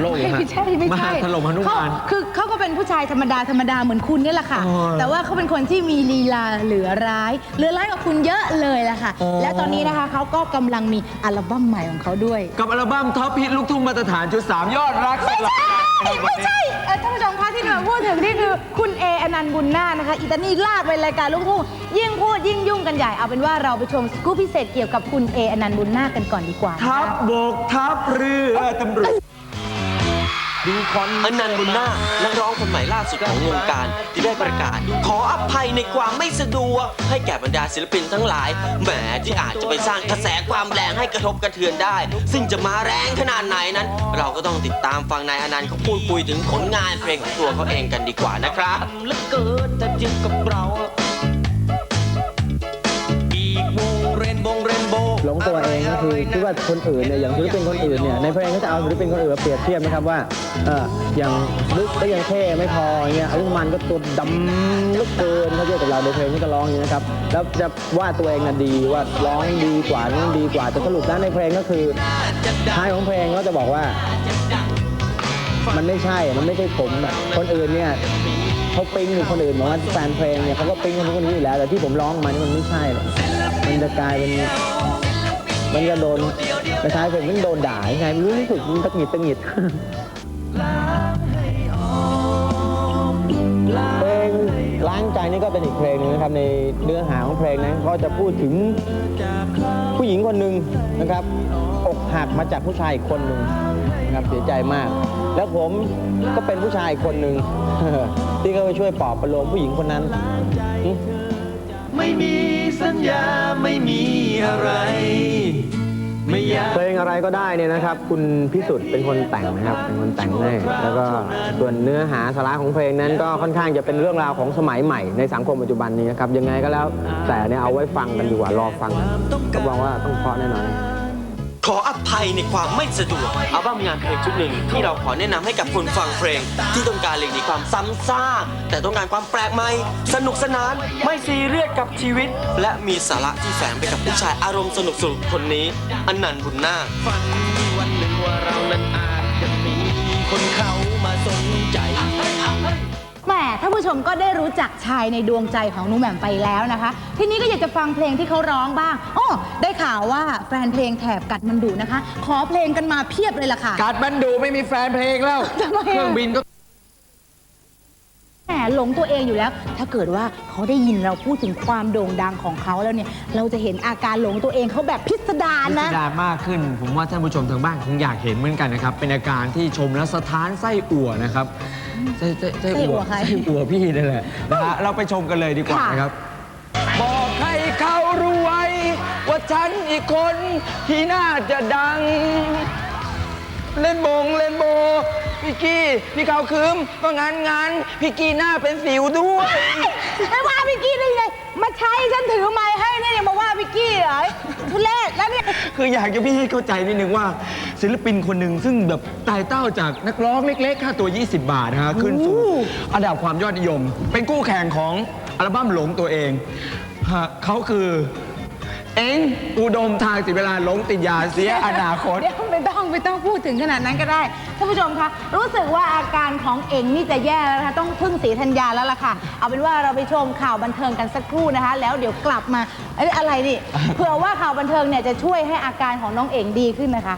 โลกเลยฮะไม่ใช่ไม่มาใช่ถล่มหนุเขามานคือเขาก็เป็นผู้ชายธรรมดาธรรมดาเหมือนคุณนี่แหละค่ะอ๋อแต่ว่าเขาเป็นคนที่มีลีลาเหลือร้ายเหลือร้ายกว่าคุณเยอะเลยล่ะค่ะอ๋อและตอนนี้นะคะเขาก็กำลังมีอัลบั้มใหม่ของเขาด้วย กับอัลบั้มท็อปฮิตลูกทุ่งมาตรฐานจุดสามยอดรักสลับไม่ใช่เอ่อท่านผู้ชมคะที่หนูพูดถึงนี่คือคุณเออนันต์บุญนาคนะคะอิตาลีลากไปรายการลูกทุ่งยิ่งพูดยิ่งยุ่งกันใหญ่เอาเป็นว่าเราไปชมสกู๊ปพิเศษเกี่ยวกับคุณเออนันต์บุญนาคกันก่อนดีกว่านะคะทัพบกทัพเรือตำรวจ ดูคอนอนันต์บุญนาคนักร้องคนใหม่ล่าสุดของวงการที่ได้ประกาศ ขออภัยในความไม่สะดวกให้แก่บรรดาศิลปินทั้งหลายแหมที่อาจจะไปสร้างกระแสความแรงให้กระทบกระเทือนได้ ซึ่งจะมาแรงขนาดไหนนั้น เราก็ต้องติดตามฟังนายอนันต์เขาพูดคุยถึงผลงานเพลงของตัวเขาเองกันดีกว่านะครับและเกิดแต่เดียวกับเรา คิดว่าคนอื่นเนี่ยอย่างศิลปินคนอื่นเนี่ยในเพลงก็จะเอาศิลปินคนอื่นมาเปรียบเทียบนะครับว่าเอออย่างลึกก็ยังเท่ไม่พออย่างเงี้ยอลุมันก็ตัวดำลึกเกินเขาเทียบกับเราในเพลงที่ก็ร้องอย่างนี้นะครับแล้วจะว่าตัวเองน่ะดีว่าร้องดีกว่านั่นดีกว่าแต่สรุปแล้วในเพลงก็คือท้ายของเพลงก็จะบอกว่า มันไม่ใช่มันไม่ใช่ผมคนอื่นเนี่ยเขาปิ๊งหรือคนอื่นบอกว่าแฟนเพลงเนี่ยเขาก็ปิ๊งคนนู้นคนนี้อยู่แล้วแต่ที่ผมร้องมานี่มันไม่ใช่หรอกมันจะกลายเป็น มันจะโดนกระชายผมมันโดนด่ายังไงไม่รู้รู้สึกมันตะหงิดตะหงิดเพลงล้างใจนี่ก็เป็นอีกเพลงหนึงนะครับในเนื้อหาของเพลงนั้นก็จะพูดถึงผู้หญิงคนหนึ่งนะครับอกหักมาจากผู้ชายอีกคนหนึ่งนะครับเสียใจมาก แล้วผมก็เป็นผู้ชายอีกคนหนึ่ง ที่ก็ไปช่วยปลอบประโลมผู้หญิงคนนั้นหึไม่มี สัญญาไม่มีอะไร ไม่อยากเพลงอะไรก็ได้เนี่ยนะครับ คุณพิสุทธิ์เป็นคนแต่งนะครับ เป็นคนแต่งให้แล้วก็ส่วนเนื้อหาสาระของเพลงนั้นก็ค่อนข้างจะเป็นเรื่องราวของสมัยใหม่ในสังคมปัจจุบันนี้นะครับยังไงก็แล้วแต่เนี่ยเอาไว้ฟังกันดีกว่ารอฟังรับรองว่าต้องเพราะแน่นอน ขออภัยในความไม่สะดวกอัลบั้มงานเพลงชุดหนึ่งที่เราขอแนะนำให้กับคนฟังเพลง ที่ต้องการหลีกหนีความซ้ำซากแต่ต้องการความแปลกใหม่ สนุกสนาน ไม่ซีเรียสกับชีวิต และมีสาระที่แฝงไปกับผู้ชายอารมณ์สนุกสนุกคนนี้อนันต์บุญนาคฝันมีวันหนึ่งว่าเรานั้นอาจจะมีคนเขามาสนใจ แหมท่านผู้ชมก็ได้รู้จักชายในดวงใจของหนูแหม่มไปแล้วนะคะ ทีนี้ก็อยากจะฟังเพลงที่เขาร้องบ้างอ๋อได้ ข่าวว่าแฟนเพลงแถบกัดมันดุนะคะ ขอเพลงกันมาเพียบเลยล่ะค่ะ การบันดูไม่มีแฟนเพลงแล้ว ทำไมอะ เครื่องบินก็ แหมหลงตัวเองอยู่แล้ว ถ้าเกิดว่าเขาได้ยินเราพูดถึงความโด่งดังของเขาแล้วเนี่ย เราจะเห็นอาการหลงตัวเองเขาแบบพิสดารพินะ สดารมากขึ้น ผมว่าท่านผู้ชมทางบ้านคงอยากเห็นเหมือนกันนะครับ เป็นอาการที่ชมแล้วสะท้านไส้อั่วนะครับไส้ไส้ไส้ไส้อั่อั่ววใครไส้อั่วพี่นั่นแหละนะฮะเราไปชมกันเลยดีกว่าค่ะ นะครับ ว่าฉันอีกคนที่น่าจะดัง เล่นบงเล่นโบ พี่กี้พี่เขาคืมก็งานงานพี่กี้หน้าเป็นสิวด้วย ไม่ว่าพี่กี้ได้ยังไงมาใช้ฉันถือไม้ให้เนี่ยยังมาว่าพี่กี้เหรอทุเรศแล้วเนี่ย คืออยากจะพี่ให้เข้าใจนิดนึงว่า ศิลปินคนหนึ่งซึ่งแบบไต่เต้าจากนักร้องเล็กๆ ค่าตัว 20 บาทนะฮะขึ้นสู่อันดับความยอดนิยม เป็นกู้แข่งของอัลบั้มหลงตัวเองฮะเขาคือ เอ็งอุดมทางสิเวลาหลงติดยาเสียอนาคต เดี๋ยวไม่ต้องไม่ต้องพูดถึงขนาดนั้นก็ได้ท่านผู้ชมคะรู้สึกว่าอาการของเอ็งนี่จะแย่แล้วนะคะต้องพึ่งสีธัญญาแล้วล่ะค่ะ เอาเป็นว่าเราไปชมข่าวบันเทิงกันสักครู่นะคะ แล้วเดี๋ยวกลับมาเอ้ยอะไรนี่ เผื่อว่าข่าวบันเทิงเนี่ยจะช่วยให้อาการของน้องเอ็งดีขึ้นนะคะ